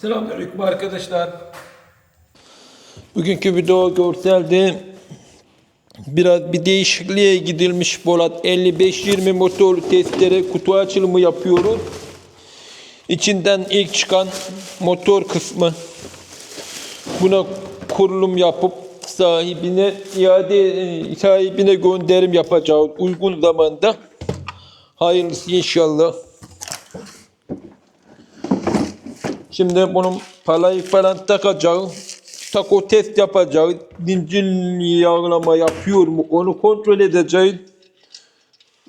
Selamünaleyküm arkadaşlar. Bugünkü video görselde biraz bir değişikliğe gidilmiş Bolat 55-20 motor testere kutu açılımı yapıyoruz. İçinden ilk çıkan motor kısmı buna kurulum yapıp sahibine iade sahibine gönderim yapacağız uygun zamanda. Hayırlısı inşallah. Şimdi bunun palayı falan takacağım. Tako test yapacağız. Dincil yağlama yapıyor mu onu kontrol edeceğiz.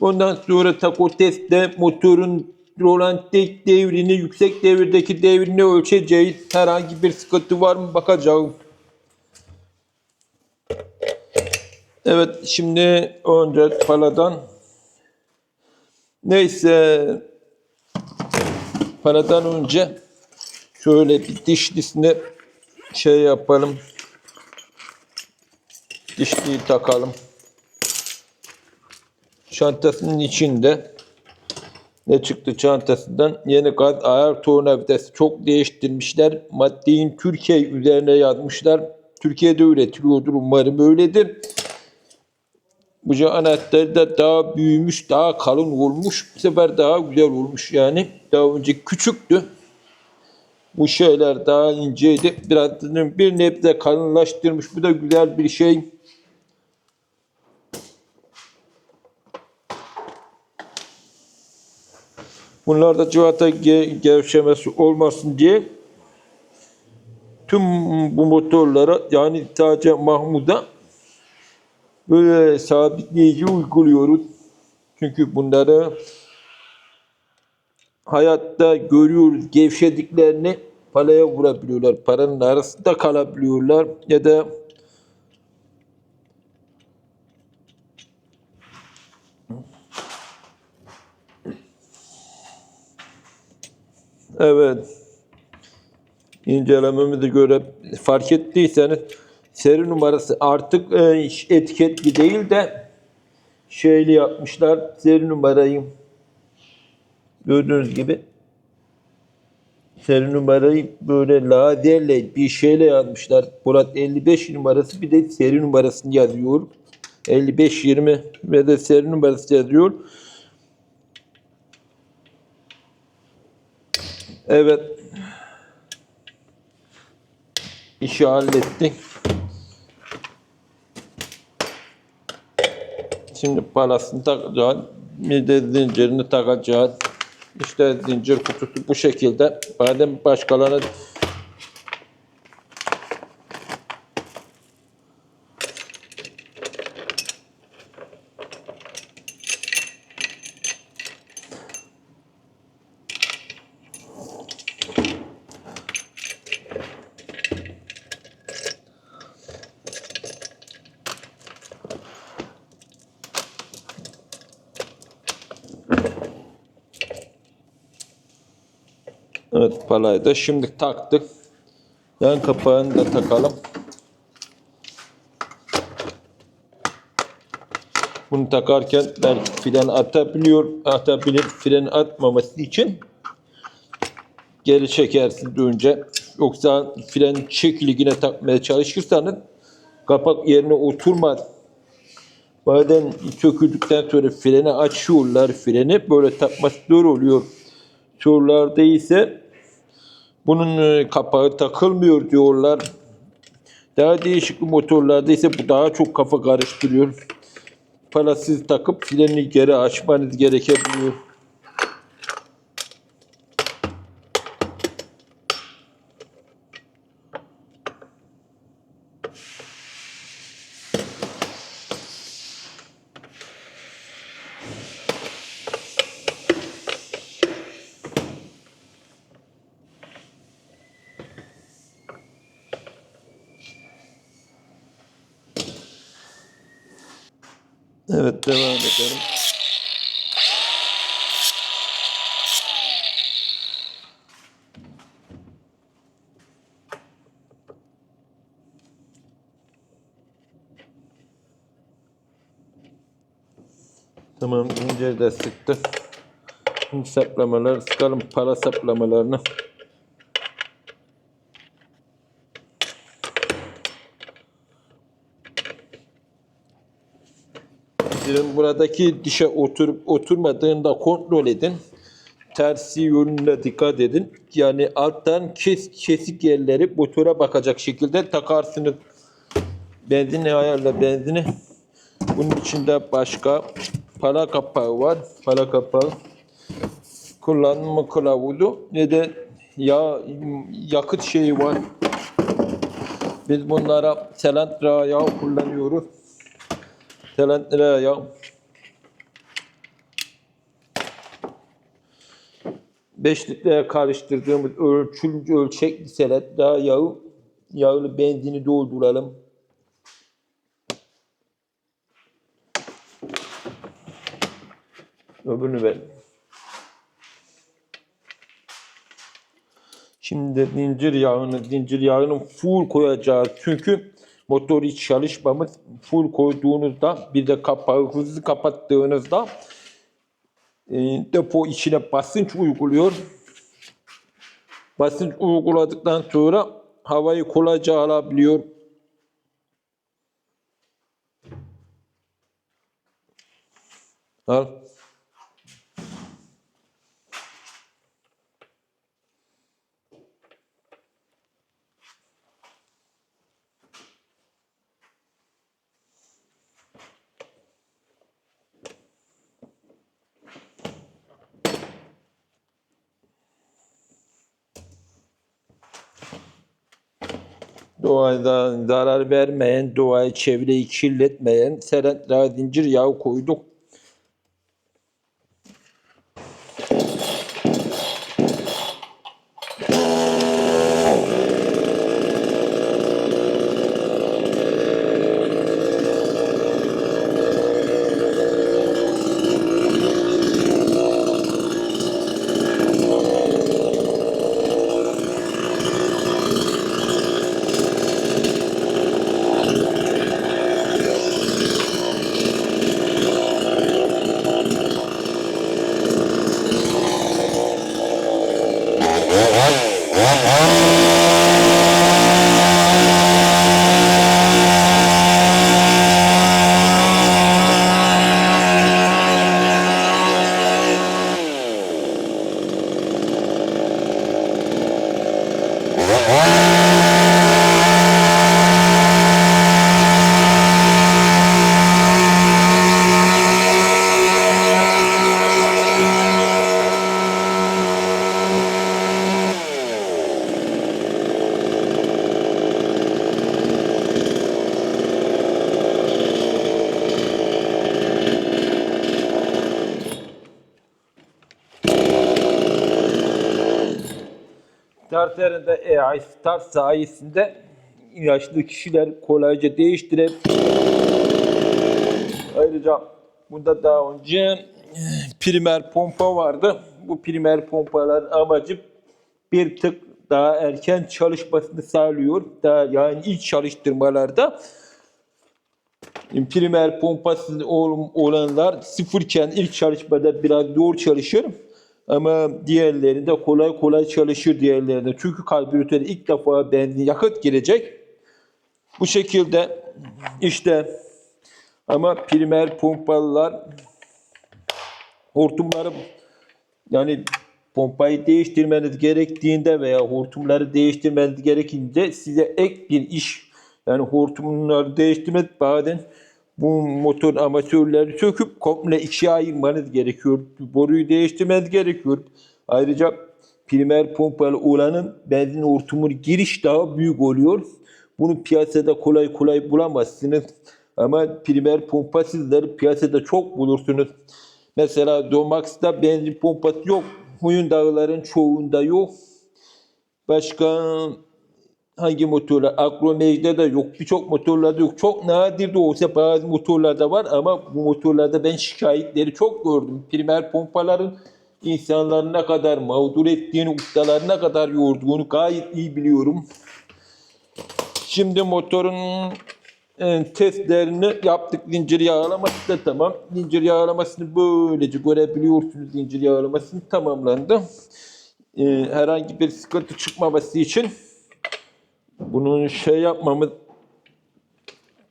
Ondan sonra tako testte motorun rolantik devrini, yüksek devirdeki devrini ölçeceğiz. Herhangi bir sıkıntı var mı bakacağız. Evet şimdi önce paladan neyse paradan önce şöyle bir dişlisine şey yapalım. Dişliyi takalım. Çantasının içinde ne çıktı çantasından? Yeni gaz ayar tornavidası çok değiştirmişler. Maddeyin Türkiye üzerine yazmışlar. Türkiye'de üretiliyordur umarım öyledir. Bu anahtarı da daha büyümüş, daha kalın olmuş. Bu sefer daha güzel olmuş yani. Daha önce küçüktü. Bu şeyler daha inceydi. Biraz bir nebze kalınlaştırmış. Bu da güzel bir şey. Bunlarda civata ge- gevşemesi olmasın diye tüm bu motorlara yani sadece Mahmud'a böyle sabitleyici uyguluyoruz. Çünkü bunları hayatta görüyoruz gevşediklerini paraya vurabiliyorlar. Paranın arasında kalabiliyorlar ya da Evet. İncelememize göre fark ettiyseniz seri numarası artık etiketli değil de şeyli yapmışlar. Seri numarayı gördüğünüz gibi seri numarayı böyle lazerle bir şeyle yazmışlar. Murat 55 numarası bir de seri numarasını yazıyor. 55-20 ve de seri numarası yazıyor. Evet. İşi hallettik. Şimdi parasını takacağız. Bir de zincirini takacağız. İşte zincir kutusu bu şekilde. Badem başkalarına Palayı da şimdi taktık. Yan kapağını da takalım. Bunu takarken belki fren atabiliyor, atabilir. Fren atmaması için geri çekersin önce. Yoksa fren çekiligine takmaya çalışırsanız kapak yerine oturmaz. Bazen söküldükten sonra freni açıyorlar freni. Böyle takması zor oluyor. Sorularda ise bunun e, kapağı takılmıyor diyorlar. Daha değişik motorlarda ise bu daha çok kafa karıştırıyor. Parasız takıp freni geri açmanız gerekebiliyor. Evet devam edelim. Tamam zinciri de sıktık. Şimdi saplamalar sıkalım para saplamalarını. Değiştirin. Buradaki dişe oturup oturmadığını da kontrol edin. Tersi yönüne dikkat edin. Yani alttan kes, kesik yerleri motora bakacak şekilde takarsınız. Benzini ayarla benzini. Bunun içinde başka para kapağı var. Para kapağı. Kullanma kılavuzu ne de yağ, yakıt şeyi var. Biz bunlara selantra yağı kullanıyoruz. Yağı. 5 litreye karıştırdığımız ölçülü ölçekli selantra yağı yağlı benzini dolduralım. Öbürünü ver. Şimdi zincir yağını, zincir yağını full koyacağız. Çünkü motor hiç çalışmamız full koyduğunuzda bir de kapağı hızlı kapattığınızda e, depo içine basınç uyguluyor. Basınç uyguladıktan sonra havayı kolayca alabiliyor. Al. Doğaya da zarar vermeyen, doğayı çevreyi kirletmeyen serentra zincir yağı koyduk. Starterinde AI Start sayesinde yaşlı kişiler kolayca değiştirip ayrıca bunda daha önce eh, primer pompa vardı. Bu primer pompaların amacı bir tık daha erken çalışmasını sağlıyor. Daha yani ilk çalıştırmalarda primer pompası ol- olanlar sıfırken ilk çalışmada biraz zor çalışır. Ama diğerlerinde kolay kolay çalışır diğerlerinde. Çünkü karbüratöre ilk defa benzin yakıt girecek. Bu şekilde işte ama primer pompalılar hortumları yani pompayı değiştirmeniz gerektiğinde veya hortumları değiştirmeniz gerekince size ek bir iş yani hortumları değiştirmek bazen bu motor amatörleri söküp komple ikiye ayırmanız gerekiyor. Boruyu değiştirmeniz gerekiyor. Ayrıca primer pompalı olanın benzin hortumu giriş daha büyük oluyor. Bunu piyasada kolay kolay bulamazsınız. Ama primer pompasızları piyasada çok bulursunuz. Mesela Domax'ta benzin pompası yok. Hyundai'ların çoğunda yok. Başka hangi motorlar? Agromej'de de yok. Birçok motorlarda yok. Çok nadir de olsa bazı motorlarda var ama bu motorlarda ben şikayetleri çok gördüm. Primer pompaların insanları ne kadar mağdur ettiğini, ustaları ne kadar yorduğunu gayet iyi biliyorum. Şimdi motorun e, testlerini yaptık. Zincir yağlaması da tamam. Zincir yağlamasını böylece görebiliyorsunuz. Zincir yağlamasını tamamlandı. E, herhangi bir sıkıntı çıkmaması için bunun şey yapmamız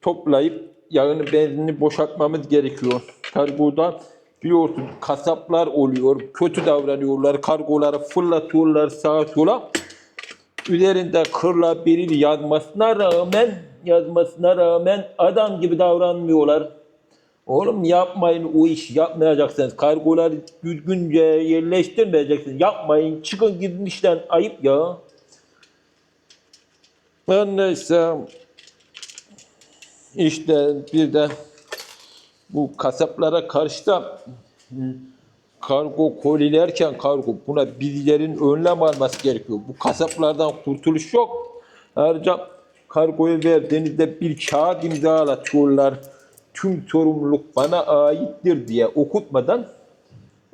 toplayıp yağını benzinini boşaltmamız gerekiyor. Kargoda biliyorsun kasaplar oluyor. Kötü davranıyorlar. Kargoları fırlatıyorlar sağa sola. Üzerinde kırla biril yazmasına rağmen yazmasına rağmen adam gibi davranmıyorlar. Oğlum yapmayın o iş yapmayacaksınız. Kargoları düzgünce yerleştirmeyeceksiniz. Yapmayın. Çıkın gidin işten. Ayıp ya. Ben neyse işte bir de bu kasaplara karşı da kargo kolilerken kargo buna birilerin önlem alması gerekiyor. Bu kasaplardan kurtuluş yok. Ayrıca kargoyu verdiğinizde bir kağıt imzalatıyorlar. Tüm sorumluluk bana aittir diye okutmadan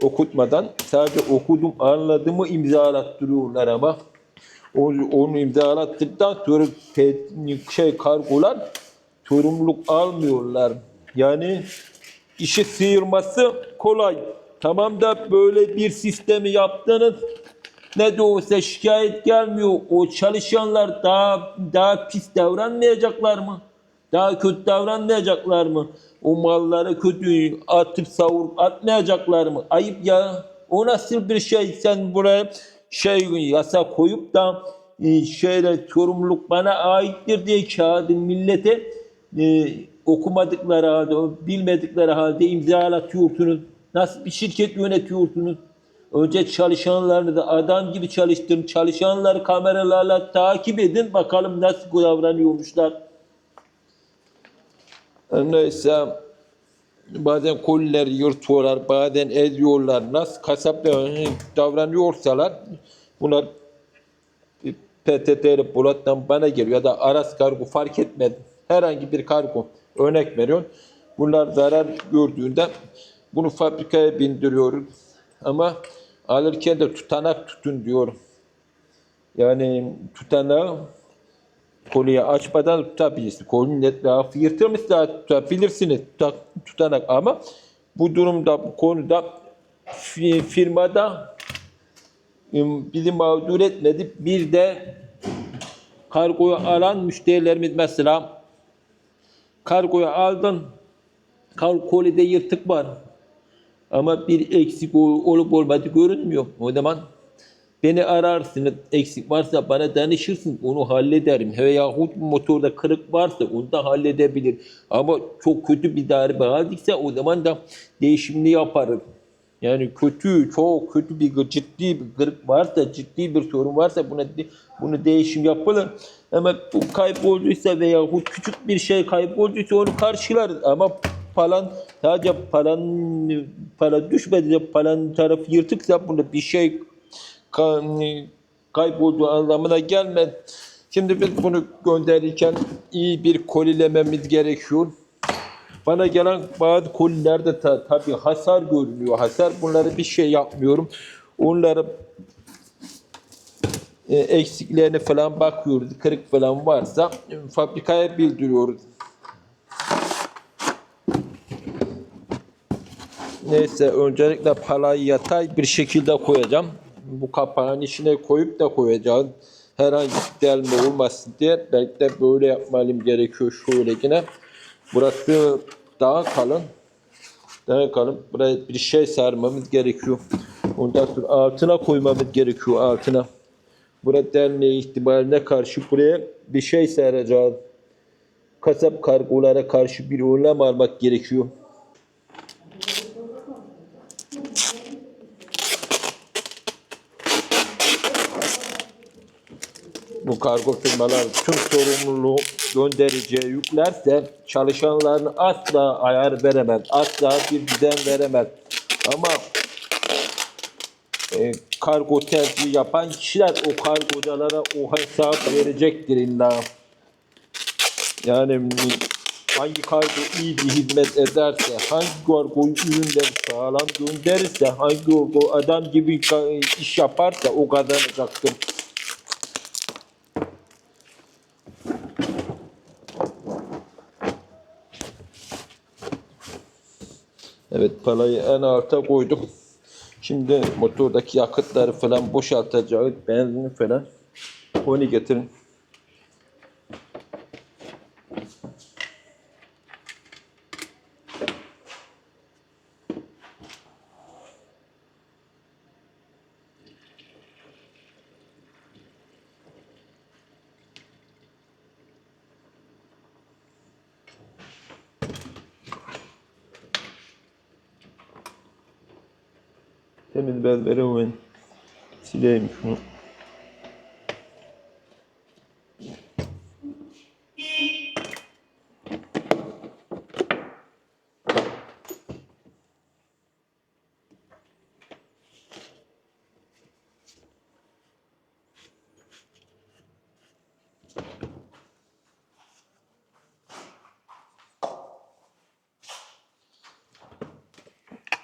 okutmadan sadece okudum anladığımı imzalattırıyorlar ama onu, imzalattıktan sonra pe- şey kargolar sorumluluk almıyorlar. Yani işi sıyırması kolay. Tamam da böyle bir sistemi yaptınız. Ne de olsa şikayet gelmiyor. O çalışanlar daha daha pis davranmayacaklar mı? Daha kötü davranmayacaklar mı? O malları kötü atıp savurup atmayacaklar mı? Ayıp ya. O nasıl bir şey sen buraya şey yasa koyup da e, şeyle sorumluluk bana aittir diye kağıdı millete e, okumadıkları halde, bilmedikleri halde imzalatıyorsunuz. Nasıl bir şirket yönetiyorsunuz? Önce çalışanlarını da adam gibi çalıştırın. Çalışanları kameralarla takip edin. Bakalım nasıl davranıyormuşlar. Neyse bazen koliler yırtıyorlar, bazen eziyorlar. Nasıl kasap davranıyorsalar bunlar PTT'li Polat'tan bana geliyor ya da Aras kargo fark etmedi. Herhangi bir kargo örnek veriyorum. Bunlar zarar gördüğünde bunu fabrikaya bindiriyoruz. Ama alırken de tutanak tutun diyorum. Yani tutanağı kolyeyi açmadan tutabilirsiniz. Kolyenin etrafı yırtılmışsa tutabilirsiniz tutak, tutanak ama bu durumda bu konuda fi- firmada bizi mağdur etmedi. Bir de kargoyu alan müşterilerimiz mesela kargoyu aldın kolide yırtık var ama bir eksik ol- olup olmadığı görünmüyor. O zaman beni ararsınız. Eksik varsa bana danışırsın. Onu hallederim. Veyahut motorda kırık varsa onu da halledebilir. Ama çok kötü bir darbe aldıysa o zaman da değişimini yaparım. Yani kötü, çok kötü bir ciddi bir kırık varsa, ciddi bir sorun varsa buna bunu değişim yapılır. Ama bu kaybolduysa veyahut küçük bir şey kaybolduysa onu karşılarız. Ama falan sadece paran para düşmedi de paranın tarafı yırtıksa bunda bir şey kaybolduğu anlamına gelmez. Şimdi biz bunu gönderirken iyi bir kolilememiz gerekiyor. Bana gelen bazı kolilerde ta, tabii hasar görünüyor. Hasar bunları bir şey yapmıyorum. Onları e, eksiklerine falan bakıyoruz. Kırık falan varsa fabrikaya bildiriyoruz. Neyse öncelikle palayı yatay bir şekilde koyacağım. Bu kapağın içine koyup da koyacağım. Herhangi bir delme olmasın diye belki de böyle yapmalım gerekiyor şöyle yine. Burası daha kalın. Daha kalın. Buraya bir şey sarmamız gerekiyor. Ondan sonra altına koymamız gerekiyor altına. Burada delme ihtimaline karşı buraya bir şey sereceğiz. Kasap kargolara karşı bir önlem almak gerekiyor. Bu kargo firmalar tüm sorumluluğu göndericiye yüklerse çalışanlarını asla ayar veremez. Asla bir düzen veremez. Ama e, kargo tercihi yapan kişiler o kargoculara o hesap verecektir illa. Yani hangi kargo iyi bir hizmet ederse, hangi kargo ürünleri sağlam gönderirse, hangi kargo adam gibi iş yaparsa o kazanacaktır. Evet palayı en alta koydum. Şimdi motordaki yakıtları falan boşaltacağız. Benzini falan. Onu getirin. Temiz bez veremeyin. Sileyim şunu.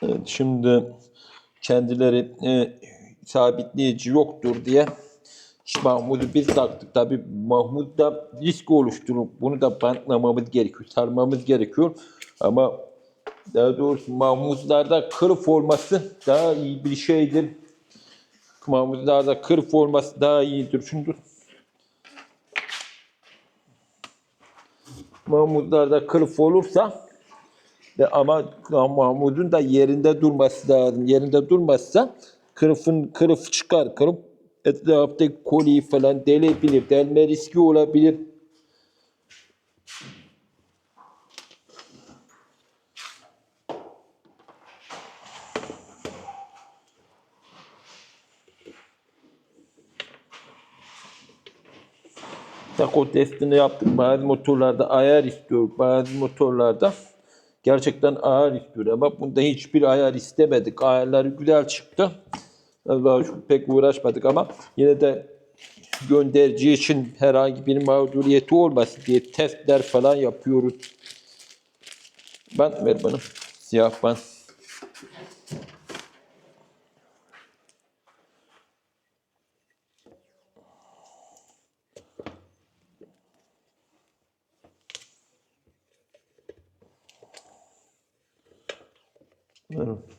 Evet, şimdi kendileri e, sabitleyici yoktur diye Mahmut'u biz taktık. Tabi Mahmut da risk oluşturup bunu da bantlamamız gerekiyor, sarmamız gerekiyor. Ama daha doğrusu Mahmutlarda kırık olması daha iyi bir şeydir. Mahmutlarda kırık olması daha iyidir. Çünkü Mahmutlarda kırık olursa ama Mahmud'un da yerinde durması lazım. Yerinde durmazsa kırıfın kırıf çıkar. Kırıp etraftaki koliyi falan delebilir. Delme riski olabilir. Tako testini yaptık. Bazı motorlarda ayar istiyor. Bazı motorlarda gerçekten ayar istiyor. Ama bunda hiçbir ayar istemedik. Ayarları güzel çıktı. Daha çok pek uğraşmadık ama yine de gönderici için herhangi bir mağduriyeti olmasın diye testler falan yapıyoruz. Ben ver bana. Siyah ben. Ver.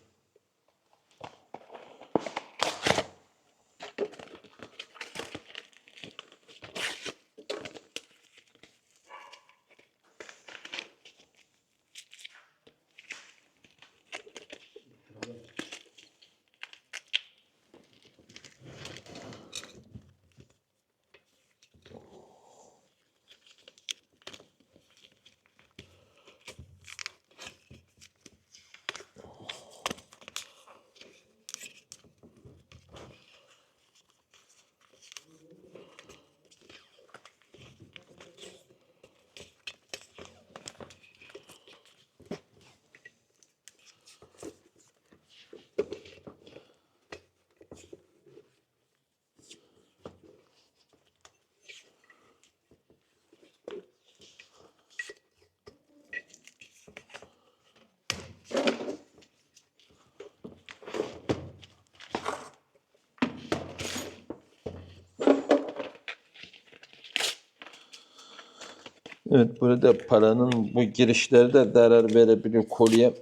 Evet burada paranın bu girişleri de zarar verebiliyor kolye.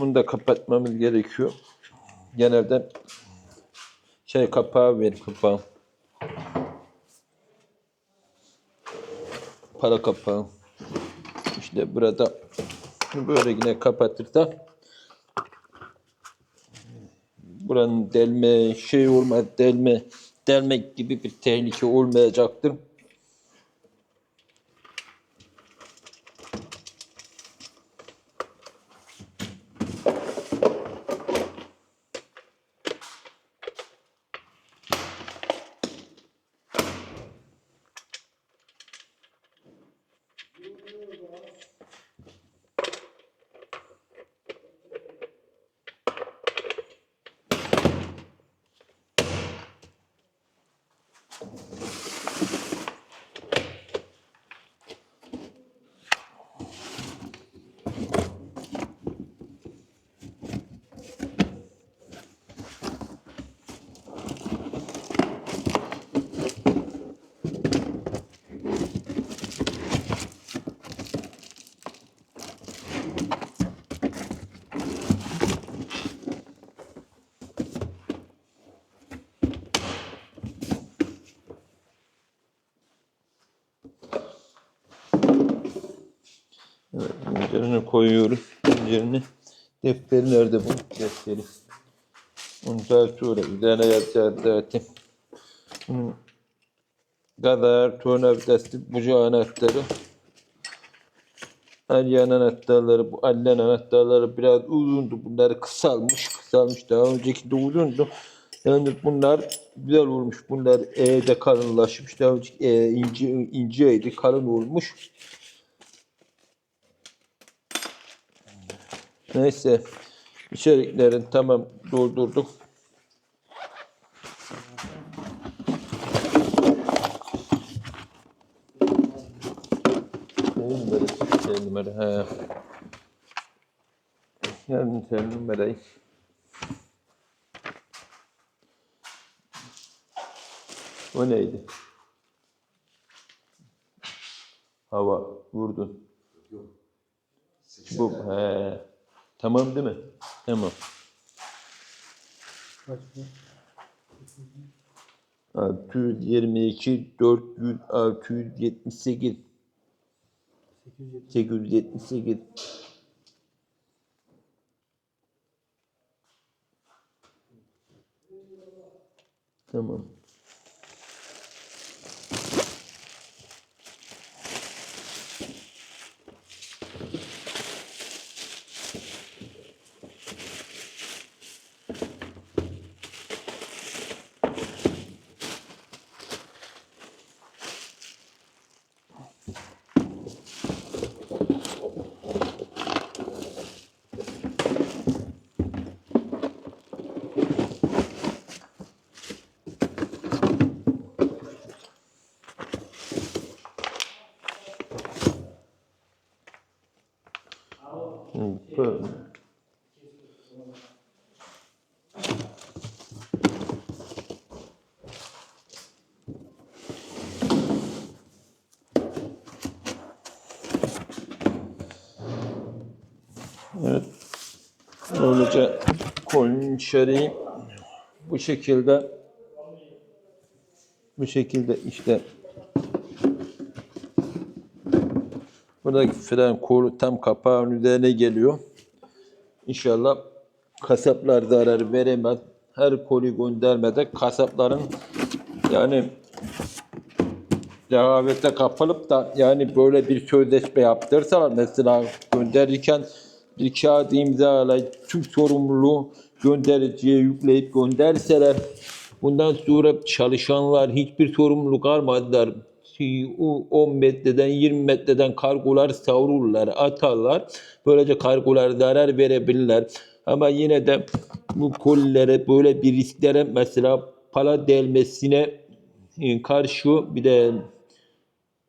Bunu da kapatmamız gerekiyor. Genelde şey kapağı ver kapağı. Para kapağı. İşte burada böyle yine kapatırsa buranın delme şey olmaz delme delmek gibi bir tehlike olmayacaktır. Üzerine koyuyoruz. Üzerine defteri nerede bu defteri? Daha sonra üzerine yazacağız zaten. Bunun kadar tornavidası bucağı anahtarı. Alyan anahtarları, bu Alyan anahtarları biraz uzundu. Bunlar kısalmış, kısalmış. Daha önceki de uzundu. Yani bunlar güzel olmuş. Bunlar E'de kalınlaşmış. Daha önceki E ince, inceydi, kalın olmuş. Neyse. İçeriklerin tamam doldurduk. Ne numarası? Şey numara. He. Sen numarayı. O neydi? Hava vurdun. Bu he. Tamam değil mi? Tamam. 622 400 678 878 Tamam. Böyle. Böylece kolun içeriği bu şekilde bu şekilde işte buradaki fren kolu tam kapağın üzerine geliyor. İnşallah kasaplar zarar veremez. Her kolu göndermede kasapların yani rehavete kapılıp da yani böyle bir sözleşme yaptırsalar mesela gönderirken bir kağıt imzalayıp tüm sorumluluğu göndericiye yükleyip gönderseler bundan sonra çalışanlar hiçbir sorumluluk almadılar. 10 metreden 20 metreden kargolar savrulurlar, atarlar. Böylece kargolar zarar verebilirler. Ama yine de bu kolilere böyle bir risklere mesela pala delmesine e, karşı bir de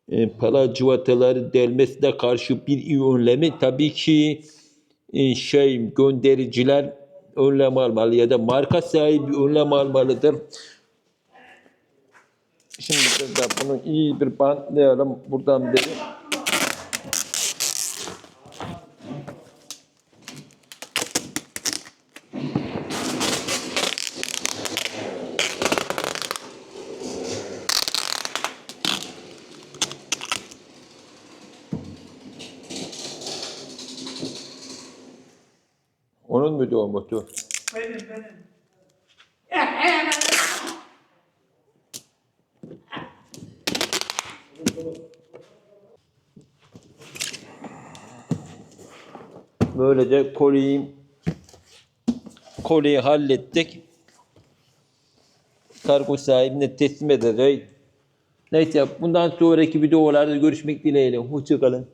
e, para cıvataları delmesine karşı bir önlemi tabii ki e, şey göndericiler önlem almalı ya da marka sahibi önlem almalıdır. Şimdi de bunu iyi bir bantlayalım buradan beri. Onun muydu o motor? Benim benim. Böylece koliyi koliyi hallettik. Kargo sahibine teslim edeceğiz. Neyse bundan sonraki videolarda görüşmek dileğiyle. Hoşçakalın.